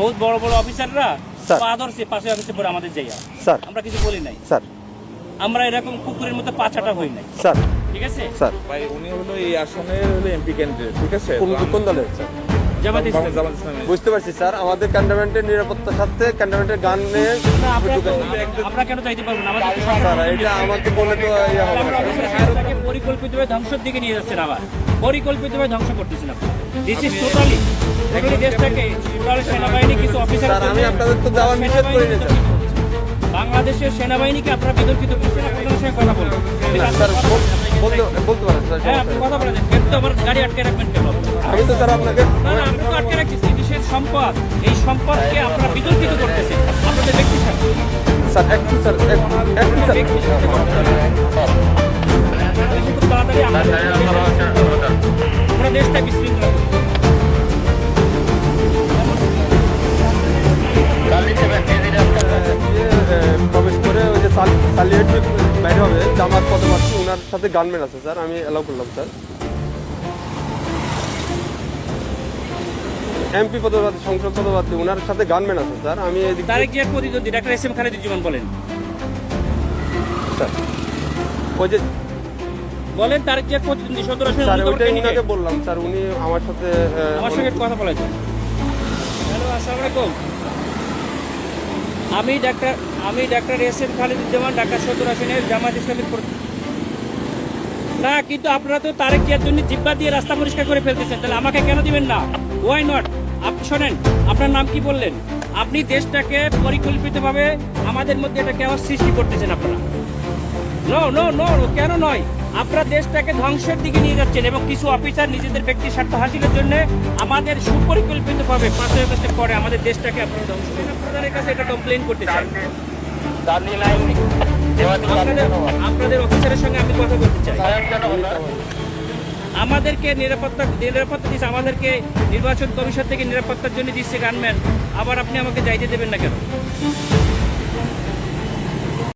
বহুত বড় বড় অফিসাররা স্যার। পা পাশে অফিসে পরে আমাদের যাইয়া। স্যার। আমরা কিছু বলি নাই। স্যার। আমরা এরকম কুকুরের মতো পাছাটা হই নাই। স্যার। ঠিক আছে? স্যার। ভাই উনি হলো এই আসনের হলো এমপি ক্যান্ডিডেট ঠিক আছে? কোন দলের? স্যার। বুঝতে পারছি স্যার। আমাদের ক্যান্টনমেন্টের নিরাপত্তার সাথে ক্যান্টনমেন্টের গান নিয়ে আমরা কেন চাইতে পারব না আমাদের স্যার এটা আমাকে বলে তো ইয়ে হবে পরিকল্পিতভাবে ধ্বংসের দিকে নিয়ে যাচ্ছেন আবার। পরিকল্পিতভাবে ধ্বংস করতেছেন দিস ইজ টোটালি দেশটাকে টোটাল সেনাবাহিনী কিছু অফিসার আমি আপনাদের তো যাওয়ার নিষেধ। বাংলাদেশের সেনাবাহিনীকে আপনারা বিতর্কিত করছেন আপনাদের সঙ্গে কথা বলবেন বলতে পারেন হ্যাঁ আপনি কথা বলেন কিন্তু আমার গাড়ি আটকে রাখবেন কেন? আমি তো স্যার আপনাকে না না আপনি তো আটকে রাখছি দেশের সম্পদ এই সম্পদকে আপনারা বিতর্কিত করতেছেন। আপনাদের ব্যক্তি স্যার। একটু স্যার একটু স্যার প্রবেশ করে ওই যে বাইরে হবে জামাত পদপ্রার্থী ওনার সাথে গানম্যান আছে স্যার। আমি অ্যালাউ করলাম স্যার এমপি পদপ্রার্থী সংসদ পদপ্রার্থী ওনার সাথে গানম্যান আছে স্যার আমি এদিক তারেক জিয়ার প্রতিদ্বন্দ্বী? ডাক্তার এস এম খালেদুজ্জামান বলেন। স্যার ওই যে বলেন তারেক জিয়ার প্রতিদ্বন্দ্বী সতেরো স্যার ওইটাই ওনাকে বললাম। স্যার উনি আমার সাথে আমার সঙ্গে কথা বলা যায় হ্যালো আসসালামু আলাইকুম। আমি ডাক্তার আমি doctor S M Khaliduzzaman Dhaka সদর আসনের জামাত ইসলামের প্র- না কিন্তু আপনারা তো তারেক জিয়ার জন্য জিব্বা দিয়ে রাস্তা পরিষ্কার করে ফেলতেছেন। তাহলে আমাকে কেন দিবেন না? ওয়াই নট আপনি শোনেন আপনার নাম কি বললেন? আপনি দেশটাকে পরিকল্পিতভাবে আমাদের মধ্যে একটা কেওয়ার সৃষ্টি করতেছেন আপনারা। নো নো নো কেন নয়? আপনারা দেশটাকে ধ্বংসের দিকে নিয়ে যাচ্ছেন এবং কিছু অফিসার নিজেদের ব্যক্তি স্বার্থ হাসিলের জন্য আমাদের সুপরিকল্পিতভাবে পাঁচই আগস্টের পরে আমাদের দেশটাকে আপনি ধ্বংস আপনাদের কাছে এটা কমপ্লেন করতে চাই। আপনাদের অফিসারের সঙ্গে আমি কথা বলতে চাই। আমাদেরকে নিরাপত্তা নিরাপত্তা দিচ্ছে, আমাদেরকে নির্বাচন কমিশন থেকে নিরাপত্তার জন্য দিচ্ছে গানম্যান আবার আপনি আমাকে যাইতে দেবেন না কেন?